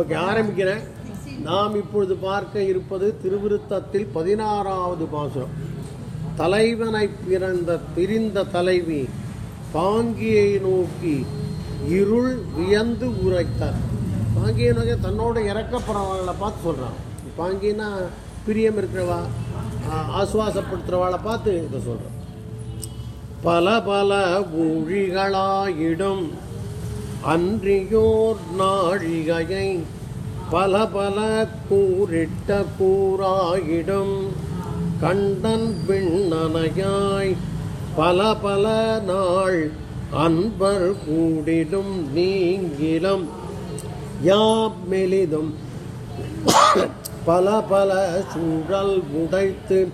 Okay ஆரம்பிக்கிறேன். நாம் இப்பொழுது பார்க்க இருப்பது திருவிருத்தத்தில் பதினாறாவது பாசுரம். தலைவனை பிறந்த பிரிந்த தலைவி பாங்கியை நோக்கி இருள் வியந்து உரைத்தார். பாங்கியை நோக்கி தன்னோட இறக்கப்படுறவங்களை பார்த்து சொல்கிறான் பாங்கினா பிரியம் இருக்கிறவா ஆசுவாசப்படுத்துகிறவாளை பார்த்து இதை சொல்கிறான் பல பல ஊழிகளாயிடும். அன்றியோர் நாழிகையை பல பல கூறிட்ட கூறாயிடும். கண்டன் விண்ணனையாய் பல பல நாள் அன்பர் கூடிடும் நீங்கிலும். யாம் மெலிதும் பல பல சூழல் உடைத்து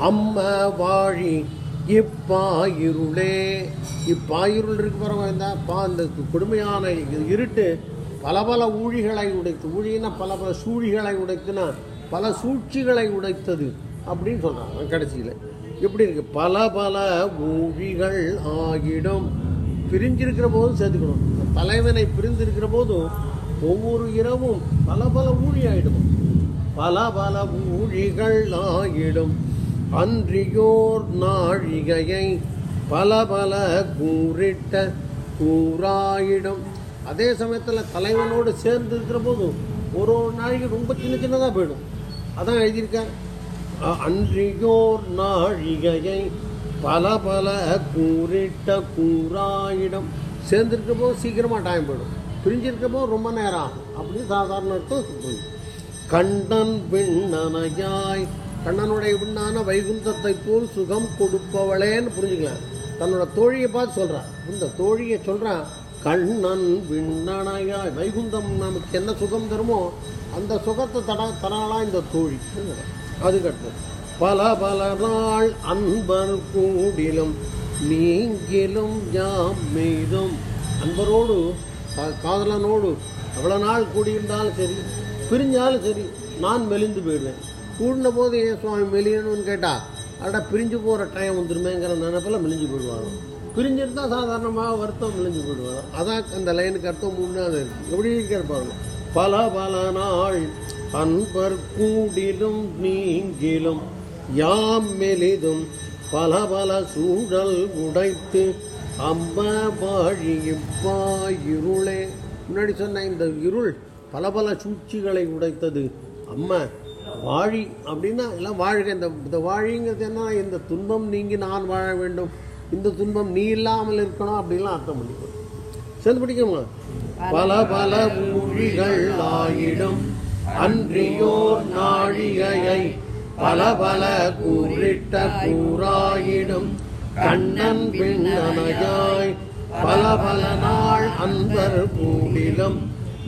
அம்ம வாழி இப்பாயிருளே. இப்பாயிருள் இருக்கு பரவாயில்ல பா இந்த கொடுமையான இது இருட்டு பல பல ஊழிகளை உடைத்து ஊழின்னா பல பல சூழிகளை உடைத்துனா பல சூழ்ச்சிகளை உடைத்தது அப்படின்னு சொல்கிறாங்க கடைசியில். எப்படி இருக்கு? பல பல ஊழிகள் ஆகிடும். பிரிஞ்சிருக்கிற போதும் சேர்த்துக்கணும். தலைவனை பிரிந்திருக்கிற போதும் ஒவ்வொரு இரவும் பல பல ஊழி ஆகிடும் பல பல ஊழிகள் ஆகிடும். அன்றியோர் நாழிகையை பல பல கூறிட்ட கூறாயிடும். அதே சமயத்தில் தலைவனோடு சேர்ந்து இருக்கிற போதும் ஒரு ஒரு நாளைக்கு ரொம்ப சின்ன சின்னதாக போயிடும். அதான் எழுதியிருக்கார். அன்றியோர் நாழிகையை பல பல கூறிட்ட கூறாயிடும். சேர்ந்துருக்க போது சீக்கிரமாக டைம் போயிடும். பிரிஞ்சிருக்க போது ரொம்ப நேரம் ஆகும். அப்படின்னு சாதாரண அர்த்தம் கண்டன் கண்ணன் கண்ணனுடைய விண்ணான வைகுந்தத்தை போல் சுகம் கொடுப்பவளேன்னு புரிஞ்சுக்கலாம். தன்னோட தோழியை பார்த்து சொல்றான். இந்த தோழியை சொல்றான் கண்ணன் விண்ணனையா வைகுந்தம் நமக்கு என்ன சுகம் தருமோ அந்த சுகத்தை தட தராளா இந்த தோழி அதுக்கடுத்து பல பல நாள் அன்பர் கூடிலும் நீங்கிலும் யாம் மீதும் அன்பரோடு கா- காதலனோடு எவ்வளோ நாள் கூடியிருந்தாலும் சரி பிரிஞ்சாலும் சரி நான் மெலிந்து போயிடுவேன். கூடின போது ஏன் சுவாமி மெலியணும்னு கேட்டால் அட பிரிஞ்சு போகிற டைம் வந்துருமேங்கிற நினைப்பில் மெலிஞ்சு போயிடுவாங்க. பிரிஞ்சிருந்தால் சாதாரணமாக வருத்தம் மெலிஞ்சு போயிடுவாங்க. அதான் அந்த லைனுக்கு அர்த்தம் மூணாவது இருக்குது எப்படி இருக்கிற பாருங்க. பல பல நாள் அன்பர் கூடிலும் நீங்கிலும் யாம் மெலிதும் பல பல சூழல் உடைத்து அம்ம வாழிப்பா இருளே. முன்னாடி சொன்ன இந்த இருள் பல பல சூழ்ச்சிகளை உடைத்தது. அம்மா வாழி அப்படின்னா எல்லாம் வாழ்க. இந்த இந்த வாழிங்கிறது என்ன? இந்த துன்பம் நீங்கி நான் வாழ வேண்டும். இந்த துன்பம் நீ இல்லாமல் இருக்கணும் அப்படின்லாம் அர்த்தம் பண்ணிக்கணும் சேர்ந்து பிடிக்குமா பல பல மூழிகள் ஆயிடும். அன்றியோர் நாழிகையை பல பல கூறிட்ட கூறாயிடும். கண்ணன் பின்னனையாய் பல பல நாள் அன்பர் கூடிலும்.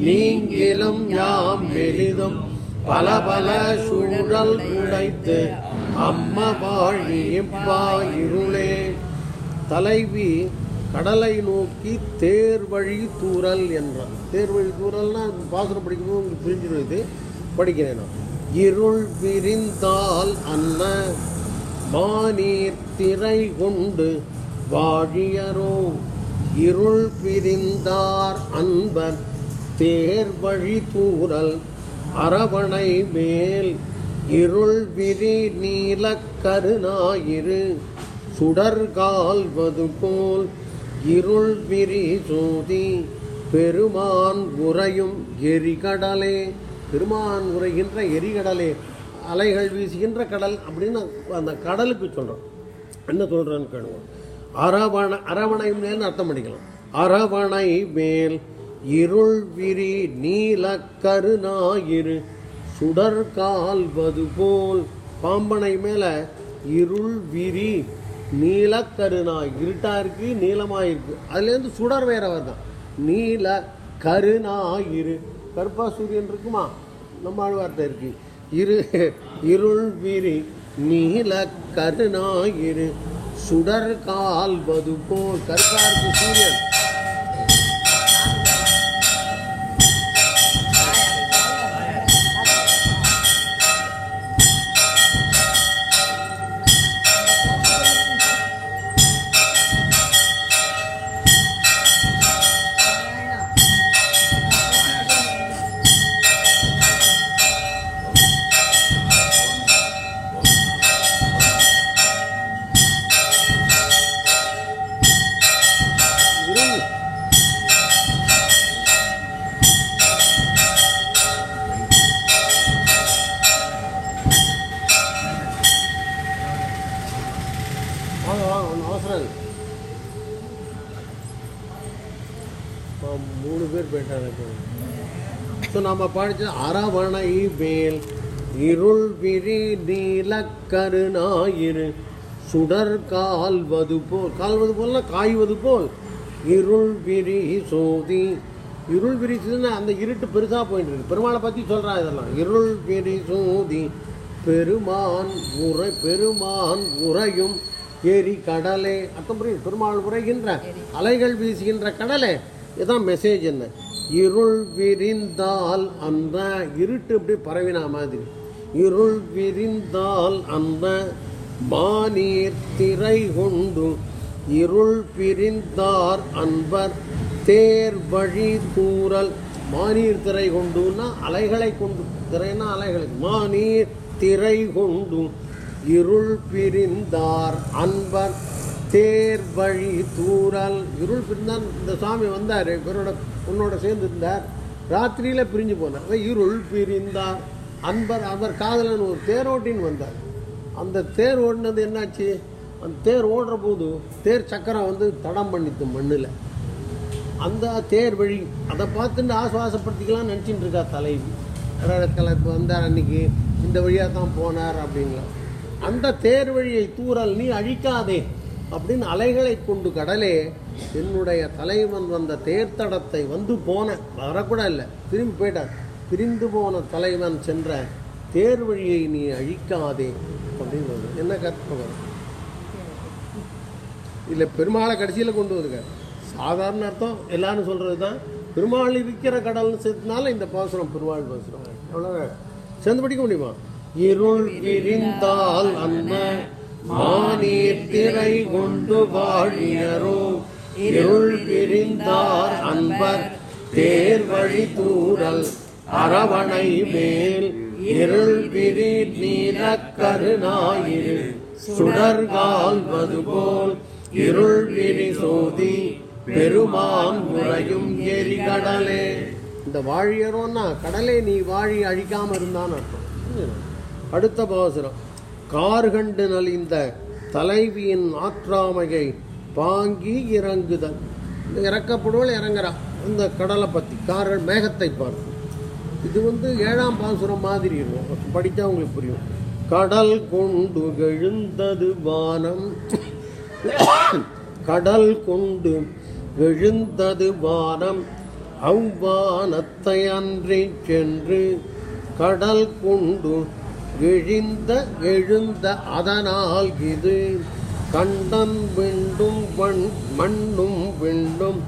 நீங்கிலும் யாம் எளிதும். பல பல சூழல் உடைத்து அம்ம வாழி இருளே. தலைவி கடலை நோக்கி தேர் வழி தூறல் என்றார் தேர் வழி பாசுரம் படிக்கும்போது உங்களுக்கு புரிஞ்சிடும் இது. படிக்கிறேன் நான். இருள் விரிந்தால் அன்ன மானீர் திரை கொண்டு வாழியரோ. இருள் பிரிந்தார் அன்பர் தேர் வழி அரவணை மேல் இருள் விரி நீல கருணாயிரு. சுடர்கால்வது போல் இருள் விரி சோதி பெருமான் உறையும் எரிகடலே. பெருமான் உரைகின்ற எரிகடலே. அலைகள் வீசுகின்ற கடல் அப்படின்னு அந்த கடலுக்கு சொல்கிறோம் என்ன சொல்கிறேன்னு கேளுங்க. அரவண அரவணை மேல்னு அர்த்தம் பண்ணிக்கலாம். அரவணை மேல் இருள் விரி நீல கருணாயிரு சுடர் கால்வது போல். பாம்பனை மேலே இருள் விரி நீல கருணா இருட்டா நீளமாக இருக்குது அதுலேருந்து சுடர் வேற வருதான் நீல கருணாயிரு கருப்பா சூரியன் இருக்குமா? நம்ம ஆழ்வார்த்தை இருக்கு. இரு இருள் விரி நீல கருணாயிரு சுடர் கால்வது போல். கருப்பா இருக்கு சூரியன். வாங்க வாங்க மூணு பேர் போயிட்டாங்க ஸோ நம்ம படித்த அரவணை வேல் இருள் விரி நீலக்கருணாயிரு சுடர் கால்வது போல் கால்வது போல்னா காய்வது போல். இருள் விரி சோதி. இருள் விரிச்சதுன்னா அந்த இருட்டு பெருசாக போயிட்டு இருக்கு. பெருமாளை பற்றி சொல்கிறான் இதெல்லாம். இருள் விரி சோதி. பெருமான் உரை பெருமான் உரையும் ஏரி கடலே அர்த்தம் புரியுது பெருமாள் உரைகின்ற அலைகள் வீசுகின்ற கடலே. இதான் மெசேஜ் என்ன? இருள் விரிந்தால் அந்த இருட்டு அப்படி பரவினா மாதிரி. இருள் விரிந்தால் அந்த மானீர் திரை கொண்டு இருள் பிரிந்தார் அன்பர் தேர் வழி தூறல் மானீர் திரை கொண்டுன்னா அலைகளை கொண்டு திரைனா அலைகளை. மானீர் திரை கொண்டு இருள் பிரிந்தார் அன்பர் தேர் வழி தூரல் இருள் பிரிந்தார் இந்த சாமி வந்தார் இவரோட உன்னோட சேர்ந்து இருந்தார். ராத்திரியில் பிரிஞ்சு போனார். இருள் பிரிந்தார் அன்பர் அவர் காதலன் ஒரு தேரோட்டின்னு வந்தார். அந்த தேர் ஓடினது என்னாச்சு? அந்த தேர் ஓடுற போது தேர் சக்கரம் வந்து தடம் பண்ணித்து மண்ணில். அந்த தேர் வழி அதை பார்த்துட்டு ஆசுவாசப்படுத்திக்கலாம் நினச்சிட்டு இருக்கா தலைவி. கடற்கலை வந்தார் அன்னைக்கு இந்த வழியாக தான் போனார் அப்படிங்களா அந்த தேர் வழியை தூறல் நீ அழிக்காதே அப்படின்னு அலைகளை கொண்டு கடலே என்னுடைய தலைவன் வந்த தேர்த்தடத்தை வந்து போன. வரக்கூட இல்லை. திரும்பி போயிட்டார். பிரிந்து போன தலைவன் சென்ற தேர் வழியை நீ அழிக்காதே அப்படின்னு என்ன கற்பனை இல்லை பெருமாளை கடைசியில் கொண்டு வருகிறார் சாதாரண அர்த்தம். எல்லாரும் சொல்கிறது தான் பெருமாள் இருக்கிற கடல்னு சேர்த்தனால இந்த பாசுரம் பெருமாள் பாசுரம். எவ்வளோ சேர்ந்து படிக்க முடியுமா? இருள் விரிந்தால் அன்ன மானீர் திரை கொண்டு வாழியரோ. இருள் விரிந்தார் அன்பர் தேர் வழி தூரல் அரவணை மேல். இருள் விரி நீல கருணாயிரு சுடர்கால்வது போல் இருள் விரி சோதி பெருமான் முறையும் எரிகடலே. இந்த வாழியரோன்னா கடலே நீ வாழி அழிக்காம இருந்தான்னு அர்த்தம். அடுத்த பாசுரம். கார்கண்டு நலிந்த தலைவியின் ஆற்றாமையை பாங்கி இறங்குதல். இந்த இறங்குறான் இறங்குறா. இந்த கடலை பற்றி கார்கள் மேகத்தை பார்த்து. இது வந்து ஏழாம் பாசுரம் மாதிரி இருக்கும். படித்தா உங்களுக்கு புரியும். கடல் கொண்டு எழுந்தது வானம். கடல் கொண்டு எழுந்தது வானம். அவ்வானத்தை அன்றி சென்று கடல் கொண்டு எழுந்த எழுந்த அதனால் இது கண்டம் விண்டும் மண்ணும் விண்டும்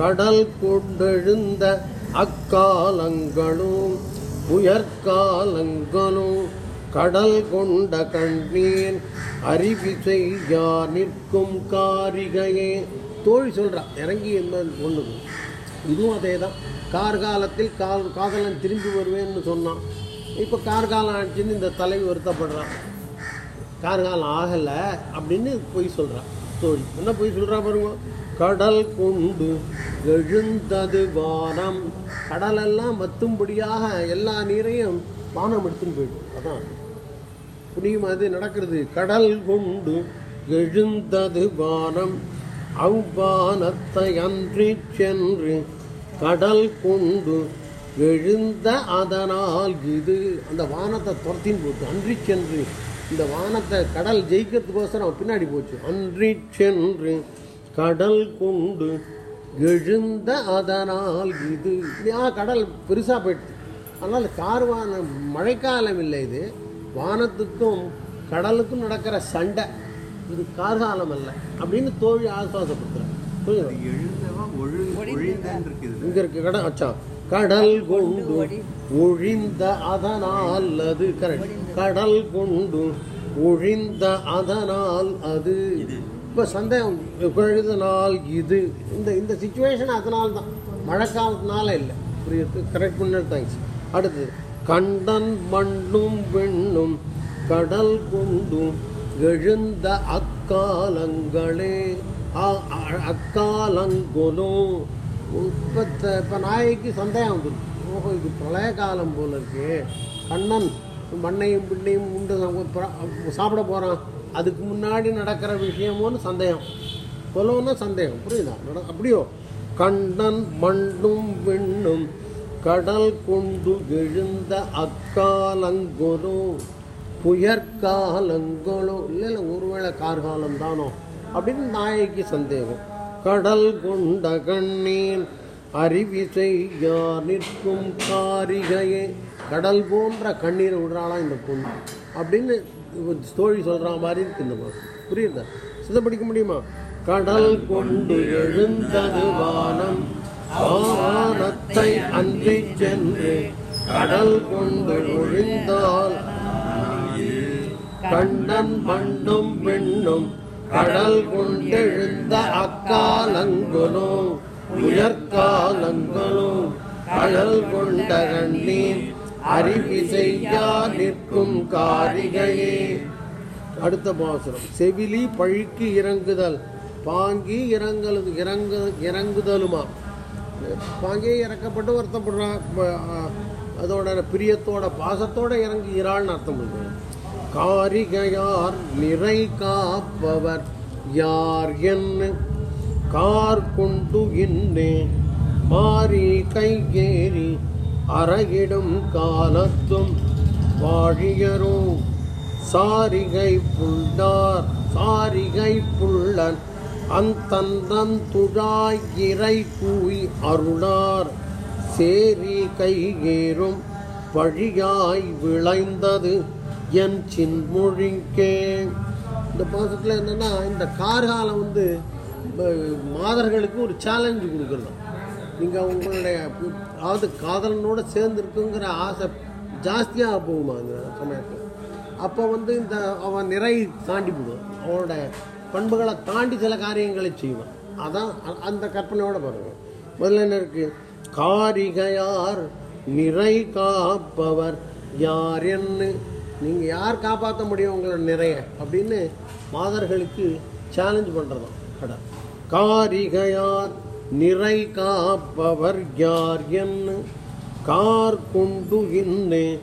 கடல் கொண்டெழுந்த அக்காலங்களும் உயர்காலங்களும் கடல் கொண்ட கண்ணீர் அறிவிசை செய்யா நிற்கும் காரிகையே. தோழி சொல்கிறா இறங்கி என்பது ஒன்று இதுவும் அதே தான் கார்காலத்தில் கால் காதலன் திரும்பி வருவேன்னு சொன்னான். இப்போ கார்காலம் ஆச்சுன்னு இந்த தலைவி வருத்தப்படுறான் கார்காலம் ஆகலை அப்படின்னு பொய் சொல்கிறான் தோழி என்ன பொய் சொல்கிறா பாருங்க. கடல் கொண்டு எழுந்தது வானம். கடலெல்லாம் மத்தும்படியாக எல்லா நீரையும் வானம் எடுத்துன்னு போயிடும் அதான். புரியும் அது நடக்கிறது. கடல் கொண்டு எழுந்தது வானம். அவ்வானத்தை அன்றி சென்று கடல் கொண்டு எழுந்த அதனால் இது அந்த வானத்தை துரத்தின் போட்டு அன்றி சென்று இந்த வானத்தை கடல் ஜெயிக்கிறதுக்கோசரம் அவன் பின்னாடி போச்சு. அன்றி சென்று கடல் கொண்டு எழுந்த அதனால் இது. இல்லையா கடல் பெருசாக போயிடுது அதனால் கார்வான மழைக்காலம் இல்லை இது. வானத்துக்கும் கடலுக்கும் நடக்கிற சண்டை. இது கார்காலம் அல்ல. அப்படின்னு தோழி இருக்குது இங்க இருக்கு கடல் அச்சா. கடல் கொண்டு ஒழிந்த அதனால் அது கரெக்ட் கடல் கொண்டு ஒழிந்த அதனால் அது. இப்போ சந்தேகம் எழுதனால் இது. இந்த இந்த சுச்சுவேஷன் அதனால தான் மழைக்காலத்தினால இல்லை. புரியுது? கரெக்ட் பண்ண தேங்க்ஸ் அடுத்து கண்டன் மண்ணும் வெண்ணும் கடல் கொண்டு எழுந்த அக்காலங்களே. அக்காலங்கொலும் இப்போ இப்போ நாய்க்கு சந்தேகம் வந்துடும் ஓஹோ இது பிரளய காலம் போல இருக்கு. கண்ணன் மண்ணையும் பிண்ணையும் உண்டு. சாப்பிட போகிறான் அதுக்கு முன்னாடி நடக்கிற விஷயமோன்னு சந்தேகம். கொலோன்னா சந்தேகம். புரியுதா? நட அப்படியோ? கண்ணன் மண்ணும் விண்ணும் கடல் கொண்டு எழுந்த அக்காலங்கொலோ புயற்காலங்களோ இல்லை இல்லை ஒருவேளை கார்காலம் தானோ? அப்படின்னு நாயகி சந்தேகம். கடல் கொண்ட கண்ணீர் அறிவிசையா நிற்கும் காரிகையே. கடல் போன்ற கண்ணீரை விடுறாளா இந்த பொண்ணு? அப்படின்னு ஸ்டோரி சொல்கிற மாதிரி இருக்கு இந்த மாதிரி புரியுதா? சிதை படிக்க முடியுமா? கடல் கொண்டு எழுந்தது வானம். வானத்தை அன்றி சென்று கடல் கொண்டு ஒழிந்தால். கண்ணன் மண்ணும் பெண்ணும் கடல் கொண்டெழுந்த அக்காலங்களோ உயர்காலங்களோ கடல் கொண்ட கண்ணீர் அறிவிசையா நிற்கும் காரிகையே. அடுத்த பாசுரம். செவிலி பழிக்கு இறங்குதல் பாங்கி இறங்கல் இறங்கு இறங்குதலுமா? பாங்கியே இறக்கப்பட்டு வருத்தப்படுறான் அதோட பிரியத்தோட பாசத்தோட இறங்குகிறாள்னு அர்த்தம் பண்ணுறேன் காரிகையார் நிறை காப்பவர் யார் என்ன கார் கொண்டு இன்னே மாறி கைகேறி அறகிடும் காலத்தும் வாழியரோ. சாரிகை புண்டார் சாரிகை புள்ளன் அந்தந்தன் துழாய் இறை கூய் அருளார். சேரி கைகேறும் வழியாய் விளைந்தது என் சின்மொழிக்கே இந்த பாசத்தில் என்னென்னா இந்த கார்காலம் வந்து மாதர்களுக்கு ஒரு சேலஞ்சு கொடுக்குறது நீங்கள் உங்களுடைய அதாவது காதலனோட சேர்ந்துருக்குங்கிற ஆசை ஜாஸ்தியாக போகுமா அந்த சமயத்தில்? அப்போ வந்து இந்த அவன் நிறை தாண்டி போடுவான். அவனோட பண்புகளை தாண்டி சில காரியங்களை செய்வான். அதான் அந்த கற்பனையோட பாருங்க. முதல்ல என்ன இருக்குது காரிகையார் நிறை காப்பவர் யார் என்ன நீங்கள் யார் காப்பாற்ற முடியும் உங்களோட நிறைய அப்படின்னு மாதர்களுக்கு சேலஞ்ச் பண்ணுறதாம் கடல் காரிகையார் நிறை காப்பவர் யார் என்ன கார் கொண்டு இன்னே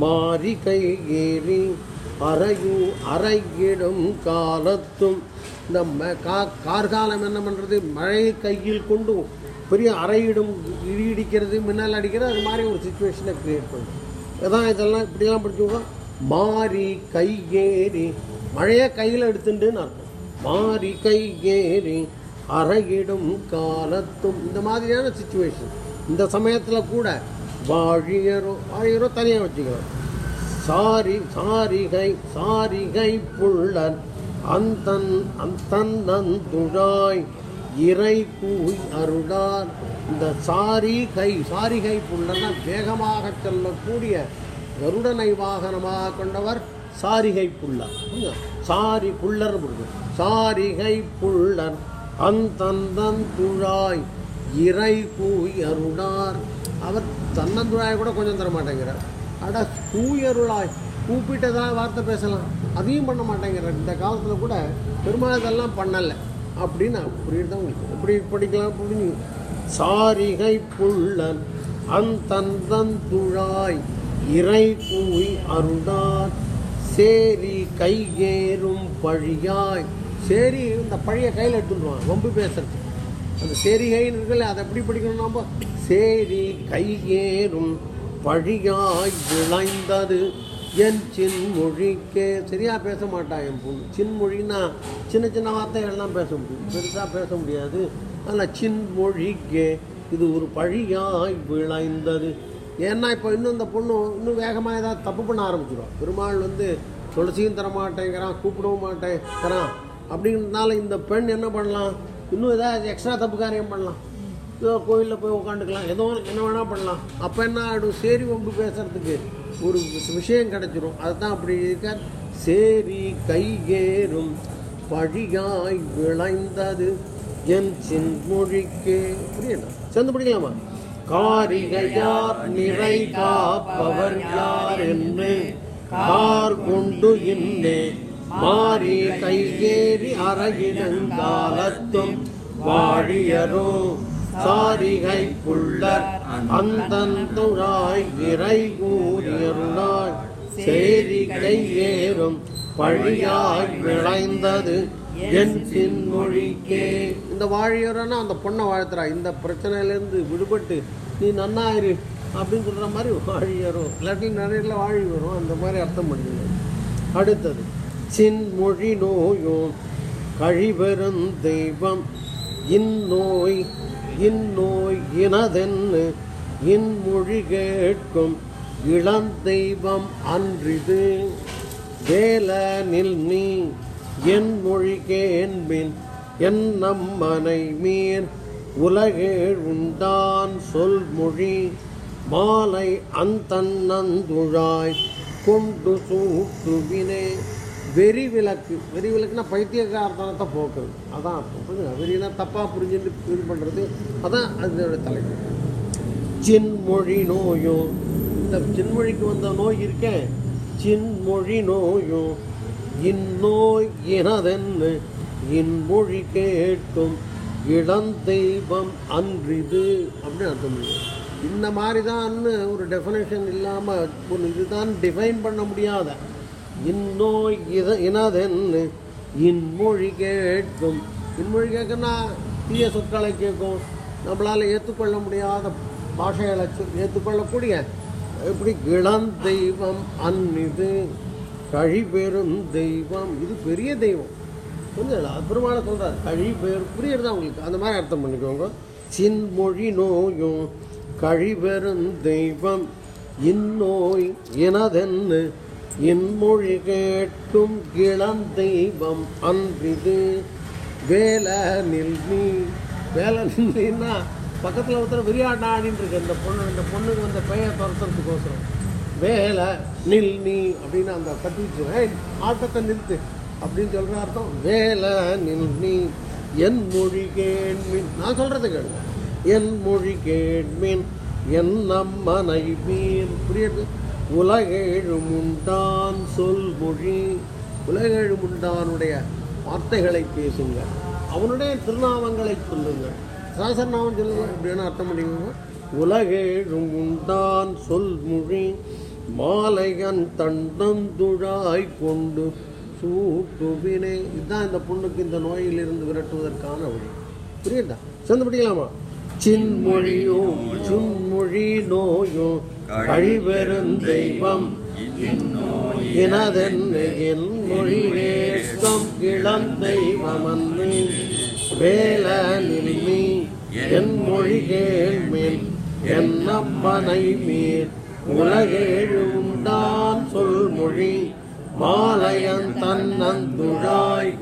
மாரிகை ஏறி அறையு அறையிடும் காலத்தும். இந்த ம- கா- கார்காலம் என்ன பண்ணுறது மழை கையில் கொண்டு பெரிய அறையிடும் இடி இடிக்கிறது மின்னல் அடிக்கிறது அது மாதிரி ஒரு சுச்சுவேஷனை க்ரியேட் பண்ணும். அதான் இதெல்லாம் இப்படிலாம் படிச்சுக்கோ மாறி கை ஏறி மழையை கையில் எடுத்துட்டுன்னு அர்த்தம். மாறி கை ஏறி அறையிடும் காலத்தும் இந்த மாதிரியான சுச்சுவேஷன் இந்த சமயத்தில் கூட வாழியரோ வாழியரோ தனியாக வச்சுக்கிறோம். சாரி சாரிகை சாரிகை புள்ளன் அந்தன் அந்தன் துழாய் இறை கூய் அருளார். இந்த சாரிகை சாரிகை புள்ளன்னா வேகமாக செல்லக்கூடிய கருடனை வாகனமாக கொண்டவர் சாரிகை புள்ளர் சாரி புள்ளர் முடிஞ்சு சாரிகை புள்ளர் அந்தந்தன் துழாய் இறை கூயருடார் அவர் தன்னந்துழாய் கூட கொஞ்சம் தர மாட்டேங்கிறார் அட தூயருளாய் கூப்பிட்டதா வார்த்தை பேசலாம். அதையும் பண்ண மாட்டேங்கிறார். இந்த காலத்தில் கூட பெருமாள் இதெல்லாம் பண்ணலை. அப்படின்னு புரியுது உங்களுக்கு எப்படி படிக்கலாம் புரிஞ்சு சாரிகை புள்ளன் அந்தந்தன் துழாய் இறை கூய் அருளார். சேரி கையேறும் பழியாய். சேரி இந்த பழைய கையில் எடுத்துடுவான் வம்பு பேசுறது. அந்த சேரி கைன்னு இருக்குல்ல அதை எப்படி படிக்கணும் நம்ம சேரி கையேறும் பழியாய் விளைந்தது. என் சின்மொழிக்கே சரியாக பேச மாட்டான் என் பொண்ணு. சின்மொழின்னா சின்ன சின்ன வார்த்தைகள்லாம் பேச முடியும். பெருசாக பேச முடியாது. ஆனால் சின்மொழிக்கே இது ஒரு பழியாய் விளைந்தது. ஏன்னா இப்போ இன்னும் இந்த பொண்ணு இன்னும் வேகமாக ஏதாவது தப்பு பண்ண ஆரம்பிச்சிடும் பெருமாள் வந்து துளசியும் தரமாட்டேங்கிறான் கூப்பிடவும் மாட்டேங்கிறான். அப்படிங்கிறதுனால இந்த பெண் என்ன பண்ணலாம்? இன்னும் ஏதாவது எக்ஸ்ட்ரா தப்பு காரியம் பண்ணலாம். ஏதோ கோயிலில் போய் உட்காந்துக்கலாம் ஏதோ என்ன வேணால் பண்ணலாம். அப்போ என்ன ஆகிடும் சேரி ஒம்பு பேசுறதுக்கு ஒரு விஷயம் கிடைச்சிரும். அதுதான் அப்படி இருக்க சேரி கைகேறும் பழியாய் விளைந்தது என் சின்மொழிக்கே. புரியல சேர்ந்து படிக்கலாமா? காரிகையார் நிறை காப்பவர் யார் என்று கார் கொண்டு இன்னே மாறி கையேறி அரகிடங்காலத்தும் வாழியரோ. சாரிகை புள்ளர் அந்தந்துழாய் இறை கூறியருளாய் சேரி கையேறும் பழியாய் விளைந்தது இந்த வாழியறனா அந்த பொண்ணை வாழ்த்துறா. இந்த பிரச்சனையிலேருந்து விடுபட்டு நீ நன்னாயிரு அப்படின்னு சொல்கிற மாதிரி வாழியரும் இல்லாட்டி நிறைய வாழி வரும். அந்த மாதிரி அர்த்தம் பண்ணிக்கணும். அடுத்தது சின்மொழி நோயும் கழிபெருந் தெய்வம். இந்நோய் இந்நோய் இனதென்னு இன்மொழி கேட்கும் இளந்தெய்வம் அன்றிது. வேலனில் நீ என் மொழிகேன்பின் என் நம்மனை மீர் உலகேழ் உண்டான் சொல் மொழி மாலை அந்தன்னந்துழாய் கொண்டு சூட்டுவினே. வெறி விளக்கு வெறி போக்குறது. போக்குது அதான் அர்த்தம். வெறினா தப்பாக புரிஞ்சுட்டு இது பண்ணுறது அதான் அதோட தலைப்பு. சின்மொழி நோயும் இந்த சின்மொழிக்கு வந்த நோய் இருக்கேன் சின்மொழி நோயும் இந்நோய் எனதென்னு இன்மொழி கேட்கும் இளந்தெய்வம் அன்றிது. அப்படின்னு அர்த்தம் முடியும் இந்த மாதிரி தான் ஒரு டெஃபினேஷன் இல்லாமல் இதுதான் டிஃபைன் பண்ண முடியாத. இந்நோய் இத இனதென்னு இன்மொழி கேட்கும். இன்மொழி கேட்குன்னா தீய சொற்களை கேட்கும். நம்மளால் ஏற்றுக்கொள்ள முடியாத பாஷைகளை ஏற்றுக்கொள்ளக்கூடிய இப்படி இளந்தெய்வம் அந்நிது கழிபெரும் தெய்வம். இது பெரிய தெய்வம். புரிஞ்சல பெருமாளை சொல்கிறார் கழிபெரும் புரியுறதா உங்களுக்கு? அந்த மாதிரி அர்த்தம் பண்ணிக்கோங்க. சின்மொழி நோயும் கழிபெரும் தெய்வம். இந்நோய் எனதென்னு இன்மொழி கேட்டும் கிளந்தெய்வம் அன்பிது வேலை நில்மி. வேலை வேலனில்னா பக்கத்தில் ஒருத்தர் விரியாட்டாடின்னு இருக்கு இந்த பொண்ணு இந்த பொண்ணுக்கு வந்த பெயர் துரத்துறதுக்கோசரம். வேலை நில் நீ அப்படின்னு அந்த கட்டி ஆட்டத்தை நிறுத்து அப்படின்னு சொல்கிற அர்த்தம். வேலை நில் நீ என் மொழி கேட்மின் நான் சொல்கிறது கேளுங்க என் மொழி கேட்மின் என் நம்மனை மீன். புரியுது? உலகெழுமுண்டான் சொல் மொழி. உலகெழுமுண்டானுடைய வார்த்தைகளை பேசுங்க அவனுடைய திருநாமங்களை சொல்லுங்கள். சாசநாமம் சொல்லுங்க அப்படின்னு அர்த்தம் பண்ணிக்கோங்க. உலகேழும் உண்டான் சொல் மொழி மாலையன் தண்டந்துழாய் கொண்டு சூட்டுவினை. இதுதான் இந்த பொண்ணுக்கு இந்த நோயிலிருந்து விரட்டுவதற்கான வழி. புரியுதா? சேர்ந்து படிக்கலாமா? சின்மொழியும் சுன்மொழி நோயும் கழிவெறும் தெய்வம். எனதென்ன மொழி வேஷ்டம் இளம் தெய்வமன்னு வேல நீ. என் மொழி கேள்மேல் என் மேல் மீர் சொல்மொழி. உண்டான் மாலையன் தன்னந்துழாய்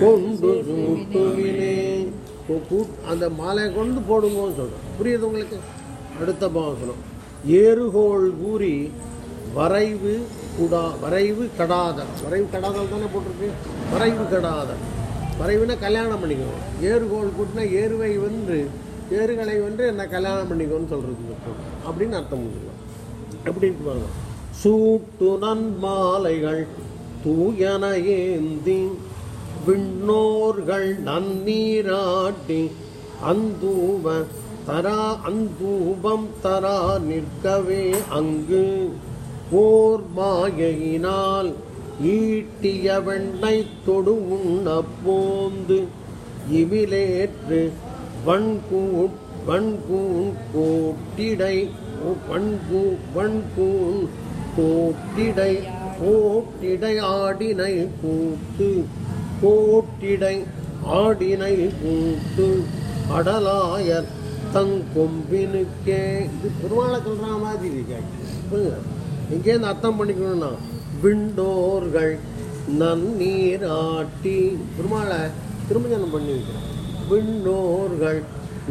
கொண்டு சூட்டுவினே அந்த மாலையை கொண்டு போடுங்கன்னு சொல்கிறேன் புரியுது உங்களுக்கு? அடுத்த பாவசனம் ஏறுகோள் கூறி வரைவு குடா வரைவு கடாதல். வரைவு கடாதல் தானே போட்டிருக்கு? வரைவு கடாதல். வரைவுனா கல்யாணம் பண்ணிக்கணும். ஏறுகோள் கூட்டினா ஏறுவை வென்று ஏறுகளை வென்று என்ன கல்யாணம் பண்ணிக்கோன்னு சொல்கிறது அப்படின்னு அர்த்தம் முடியும் பாருங்க சூட்டு நன்மாலைகள் தூயன ஏந்தி விண்ணோர்கள் நன்னீராட்டி அந்தூவ தரா அந்தூபம் தரா நிற்கவே அங்கு. ஓர் மாயையினால் ஈட்டிய வெண்ணை தொடு உண்ண போந்து இவிலேற்று வண்கூட் வண்கூன் கோட்டிடை வண்கூ வண்கூன் கோட்டிடை கோட்டிடை ஆடினை கூத்து கோட்டிடை ஆடினை கூத்து அடலாயர் தங்கொம்பினுக்கே இது பெருமாளை சொல்கிற மாதிரி இருக்கு இங்கேருந்து அர்த்தம் பண்ணிக்கணும்னா விண்டோர்கள் நன்னீராட்டி பெருமாளை திருமஞ்சனம் பண்ணி வைக்கிறோம் விண்ணோர்கள்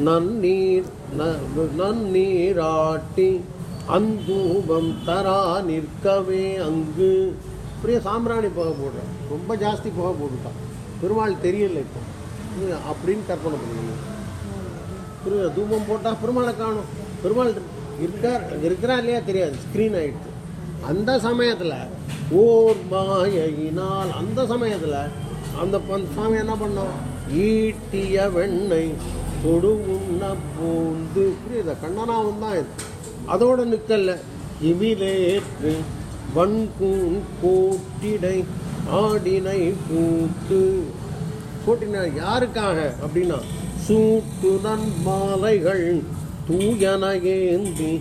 நன்னீர் ந- நன்னீராட்டி அந்தூபம் தரா நிற்கவே அங்கு. அப்படியே சாம்பிராணி புகை போடுறேன். ரொம்ப ஜாஸ்தி புகை போட்டுட்டான். பெருமாள் தெரியல இப்போ. அப்படின்னு கற்பனை பண்ணுங்க புரியுது? தூபம் போட்டால் பெருமாளை காணும். பெருமாள் இருக்கார் இருக்கிறா இல்லையா தெரியாது. ஸ்க்ரீன் ஆகிட்டு அந்த சமயத்தில் ஓர் மாயினால் அந்த சமயத்தில் அந்த ப- சாமி என்ன பண்ணோம்? ஈட்டிய வெண்ணெய் தொடு உண்ண பூந்து. புரியுதா? கண்ணனாவும் தான் இது. அதோட நிற்கல இமிலேற்று வன்கூன் கோட்டிடை ஆடினை பூத்து. கூட்டினார் யாருக்காக அப்படின்னா சூட்டுடன் மாலைகள் தூயன ஏந்தி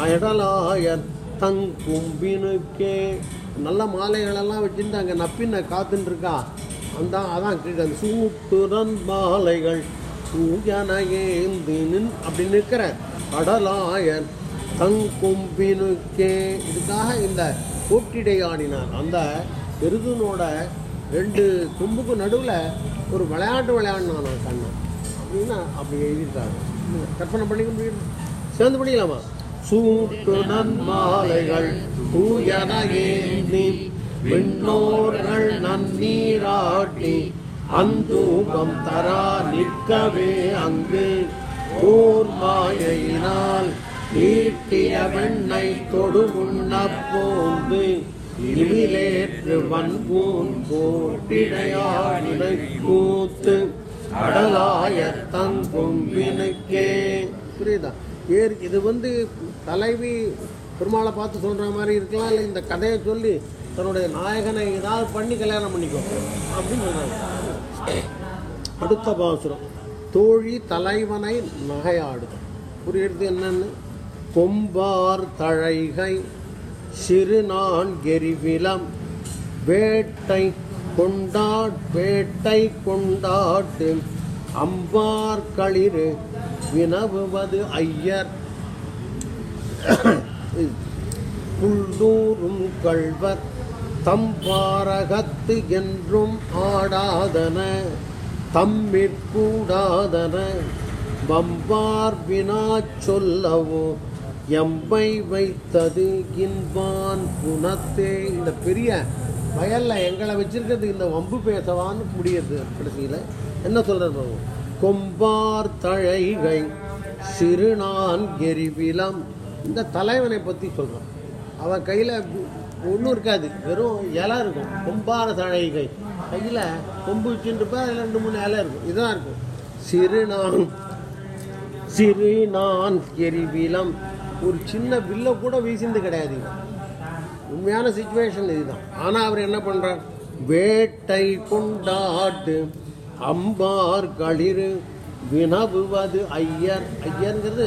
அடலாயர் தங்கும்பினுக்கே நல்ல மாலைகளெல்லாம் வச்சுட்டு அங்கே நப்பின்ன காத்துன்னு இருக்கா அந்த அதான் கேட்க சூட்டுடன் மாலைகள் நன்மாலைகள் தூயன ஏந்தி நின் அப்படி தங்கும்பினுக்கே இதுக்காக இந்த கூட்டிடை ஆடினார். அந்த எருதுனோட ரெண்டு கொம்புக்கு நடுவில் ஒரு விளையாட்டு விளையாடினான் கண்ணன். அப்படின்னா அப்படி எழுதியிருக்காங்க கற்பனை பண்ணிக்க முடியும்? சேர்ந்து பண்ணிக்கலாமா? சூட்டு நன்மாலைகள் தூயன ஏந்தி விண்ணோர்கள் நன்னீராட்டி அந்தூகம் தரா நிற்கவே அங்கு ஊர் மாயையினால் ஈட்டிய வெண்ணை தொடு உண்ணப் போந்து இனிலேற்று வன்பூன் போட்டிடையாடினை கூத்து கடலாய தங்கும் வினுக்கே புரியுதா? ஏர் இது வந்து தலைவி பெருமாளை பார்த்து சொல்ற மாதிரி இருக்கலாம் இல்லை இந்த கதையை சொல்லி தன்னுடைய நாயகனை ஏதாவது பண்ணி கல்யாணம் பண்ணிக்கோ அப்படின்னு சொன்னாங்க அடுத்த பாசுரம். தோழி தலைவனை நகையாடுது. புரியுறது என்னன்னு? கொம்பார் தழைகை சிறுநான் கெரிவிலம் வேட்டை கொண்டாட் வேட்டை கொண்டாட்டு அம்பார் களிறு வினவுவது ஐயர். புள்ளூரும் கள்வர் தம்பாரகத்து என்றும் ஆடாதன தம்மிற்கூடாதன வம்பார் வினா சொல்லவோ எம்பை வைத்தது இன்பான் குணத்தே. இந்த பெரிய வயலில் எங்களை வச்சிருக்கிறது இந்த வம்பு பேசவான்னு முடியுது கடைசியில். என்ன சொல்கிறது பாருங்க. கொம்பார் தழைகை சிறுநான் கெரிவிலம் இந்த தலைவனை பற்றி சொல்கிறான் அவன் கையில் ஒன்றும் இருக்காது. வெறும் இலை இருக்கும். கொம்பான தழைகை கையில் கொம்பு வச்சுருப்பா அதில் ரெண்டு மூணு இலை இருக்கும். இதுதான் இருக்கும். சிறுநான் சிறு நான் எரிவிலம் ஒரு சின்ன வில்லை கூட வீசிந்து கிடையாது உண்மையான சுச்சுவேஷன் இதுதான் ஆனால் அவர் என்ன பண்ணுறார் வேட்டை கொண்டாட்டு அம்பார் களிறு வினவுவது ஐயர். ஐயருங்கிறது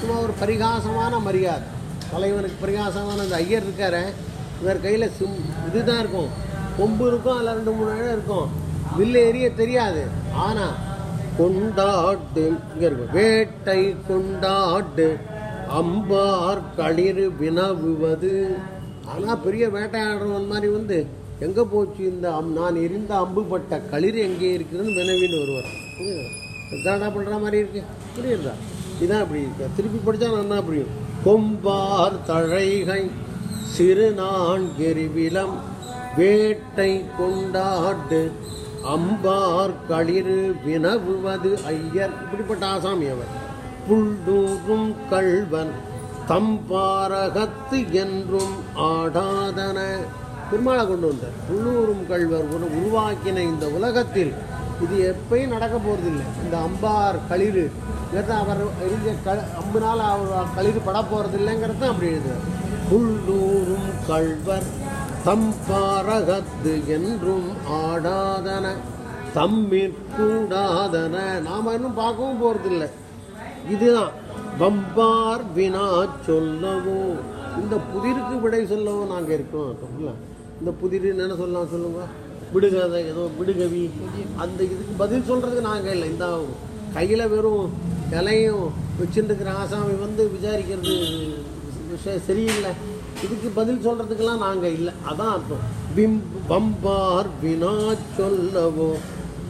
சும்மா ஒரு பரிகாசமான மரியாதை. தலைவனுக்கு பரிகாசமான அந்த ஐயர் இருக்காரு இவர் கையில் சிம் இதுதான் இருக்கும். கொம்பு இருக்கும் அதில் ரெண்டு மூணு இடம் இருக்கும். வில்லு எரிய தெரியாது. ஆனால் கொண்டாட்டு இங்கே இருக்கும் வேட்டை கொண்டாட்டு அம்பார் களிர் வினவுவது. ஆனால் பெரிய வேட்டையாடுறவன் மாதிரி வந்து எங்கே போச்சு இந்த அம் நான் எரிந்த அம்புப்பட்ட களிர் எங்கே இருக்குதுன்னு வினவின்னு வருவார். புரியுதா? பண்ணுற மாதிரி இருக்கு? புரியுதா? இதான் அப்படி இருக்கு. திருப்பி படித்தா நான் என்ன புரியும். கொம்பார் தழைகை சிறுநான் எரிவிலம் வேட்டை கொண்டாட்டு அம்பார் களிறு வினவுவது ஐயர். இப்படிப்பட்ட ஆசாமி அவர். புல்டூரும் கள்வன் தம்பாரகத்து என்றும் ஆடாதன. பெருமாளை கொண்டு வந்தார். புல்லூரும் கள்வர் உருவாக்கின இந்த உலகத்தில் இது எப்பயும் நடக்க போகிறதில்லை இந்த அம்பார் களிறு அவர் எரிஞ்ச க அம்புனால் அவர் களிறு பட போகிறதில்லைங்கிறது தான் அப்படி எழுதுவார். புல்லூரும் கள்வர் தம்பாரகத்து என்றும் ஆடாதன தம்மிற்கூடாதன நாம் இன்னும் பார்க்கவும் போகிறதில்லை இதுதான் வம்பார் வினா சொல்லவோ. இந்த புதிருக்கு விடை சொல்லவோ நாங்கள் இருக்கோம் அப்படிங்களா இந்த புதிர் என்ன சொல்லலாம் சொல்லுங்க? விடுகதை ஏதோ விடுகவி. அந்த இதுக்கு பதில் சொல்கிறதுக்கு நாங்கள் இல்லை. இந்த கையில் வெறும் இலையும் வச்சுருக்கிற ஆசாமி வந்து விசாரிக்கிறது விஷயம் சரியில்லை. இதுக்கு பதில் சொல்கிறதுக்கெல்லாம் நாங்கள் இல்லை. அதான் அர்த்தம். பிம் பம்பார் வினா சொல்லவோ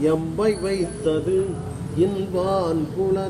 எம்பை வைத்தது இன்பான் குல